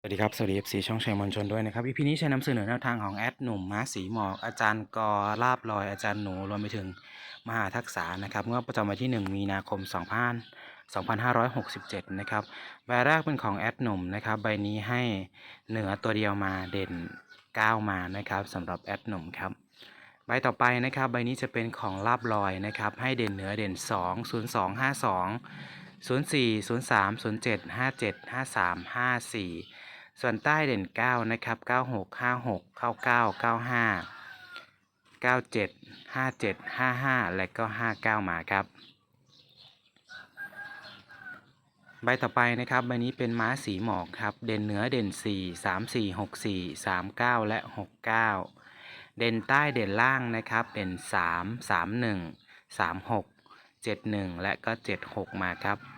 สวัสดีครับ สวัสดี FC ช่องชัยมวลชนด้วยนะครับ EP นี้จะนำเสนอแนวทางของแอดหนุ่มม้าสีหมอก อาจารย์กอลาบลอย อาจารย์หนู รวมไปถึงมหาทักษะนะครับงวดประจำวันที่ 1 มีนาคม2567 นะครับ ใบแรกเป็นของแอดหนุ่มนะครับ ใบนี้ให้เหนือตัวเดียวมาเด่น 9 มานะครับสำหรับแอดหนุ่มครับ ใบต่อไปนะครับ ใบนี้จะเป็นของลาบลอยนะครับ ให้เด่นเหนือเด่น 2 0 2 5 2 0 4 0 3 0 7 5 7 5 3 5 4 ส่วนใต้เด่น 9 นะครับ 96 56 99 95 97 57 55 และก็ 59 มาครับ ใบต่อไปนะครับ ใบนี้เป็นม้าสีหมอกครับ เด่นเหนือเด่น 4 3 4 6 4 3 9 และ 69เด่นใต้เด่นล่างนะครับ เด่น 3 3 1 3 6 7 1 และก็ 76 มาครับ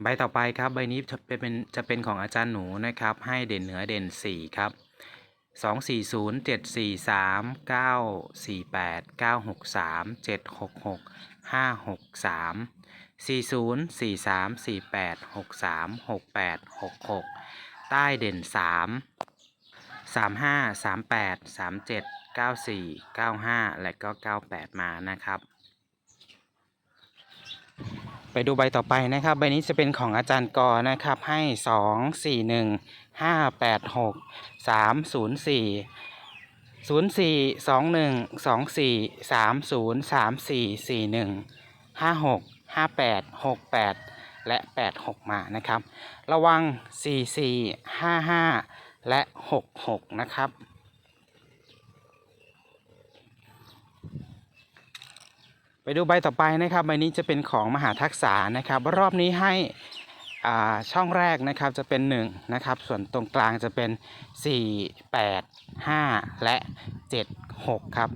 ใบต่อไปครับใบนี้จะเป็นจะเป็นของอาจารย์หนูนะครับ ให้เด่นเหนือเด่น 4 ครับ 2 4 0 7 4 3 9 4 8 9 6 3 7 6 6 5 6 3 4 0 4 3 4 8 6 3 6 8 6 6 ใต้เด่น 3 3 5 3 8 3 7 9 4 9 5 และก็ 98 มานะครับ ไปดูใบต่อไปนะครับ ใบนี้จะเป็นของอาจารย์กอนะครับ ให้สองสี่หนึ่งห้าแปดหกสามศูนย์สี่ศูนย์สี่สองหนึ่งสองสี่สามศูนย์สามสี่สี่หนึ่งห้าหกห้าแปดหกแปดและแปดหกมานะครับ ระวังสี่สี่ห้าห้าและหกหกนะครับ ไปดูใบต่อไปนะครับใบนี้จะเป็นของมหาทักษะนะครับ รอบนี้ให้อ่าช่องแรกนะครับจะเป็น1นะครับส่วนตรงกลางจะเป็น 4 8 5 และ 7 6 ครับ